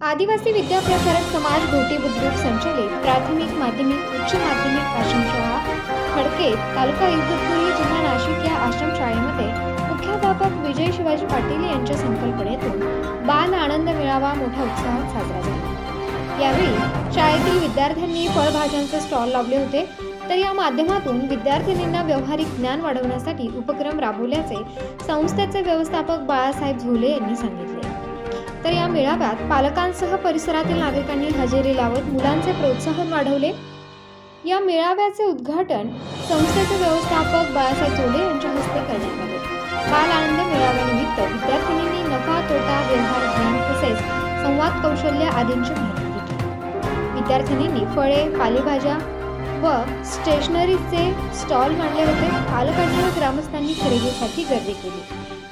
आदिवासी विद्या प्रसारक समाज घोटी बुद्रुक संचलित प्राथमिक माध्यमिक उच्च माध्यमिक आश्रमशाळा खडके तालुका इगतपुरी जिल्हा नाशिक या आश्रमशाळेमध्ये मुख्याध्यापक विजय शिवाजी पाटील यांच्या संकल्पनेतून बाल आनंद मेळावा मोठ्या उत्साहात साजरा झाला. यावेळी शाळेतील विद्यार्थ्यांनी फळभाज्यांचे स्टॉल लावले होते तर या माध्यमातून विद्यार्थिनींना व्यावहारिक ज्ञान वाढवण्यासाठी उपक्रम राबवल्याचे संस्थेचे व्यवस्थापक बाळासाहेब झोले यांनी सांगितले. तर या मेळाव्यात पालकांसह परिसरातील नागरिकांनी हजेरी लावत मुलांचे प्रोत्साहन वाढवले. या मेळाव्याचे उद्घाटन संस्थेचे व्यवस्थापक बाळासाहेब झोले यांच्या हस्ते करण्यात आले. बाल आनंद मेळाव्यानिमित्त विद्यार्थिनींनी नफा तोटा व्यवहार ज्ञान तसेच संवाद कौशल्य आदींची माहिती घेतली विद्यार्थिनींनी फळे पालेभाज्या व स्टेशनरीचे स्टॉल मांडले होते. पालकांनी व ग्रामस्थांनी खरेदीसाठी गर्दी केली.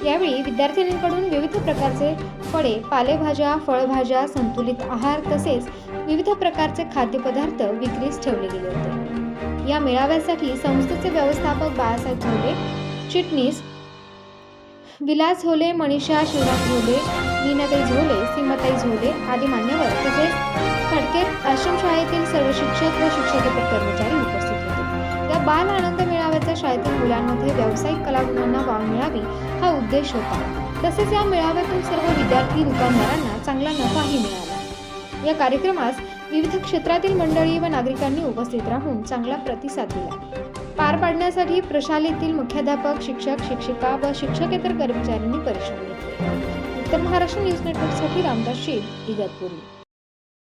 यावेळी विद्यार्थिनींकडून विविध प्रकारचे फळे पालेभाज्या फळभाज्या संतुलित आहार तसेच विविध प्रकारचे खाद्यपदार्थ विक्रीस ठेवले गेले होते. या मेळाव्यासाठी संस्थेचे व्यवस्थापक बाळासाहेब झोले चिटणीस विलास झोले मनीषा शिवराज झोले मीनाताई झोले सीमाताई झोले आदी मान्यवर तसेच खडके आश्रमशाळेतील सर्व शिक्षक व शिक्षकेतर कर्मचारी उपस्थित होते. या बाल आनंद मेळाव्याचा शाळेतील मुलांमध्ये व्यावसायिक कलागुणांना वाव मिळावी हा उद्देश होता. तसेच या मेळाव्यातून सर्व विद्यार्थी दुकानदारांना चांगला नफाही मिळाला. या कार्यक्रमास विविध क्षेत्रातील मंडळी व नागरिकांनी उपस्थित राहून चांगला प्रतिसाद दिला. पार पाडण्यासाठी प्रशालेतील मुख्याध्यापक शिक्षक शिक्षिका व शिक्षकेतर कर्मचाऱ्यांनी परिश्रम घेतले. उत्तर महाराष्ट्र न्यूज नेटवर्कसाठी रामदास शेठ इगतपुरी.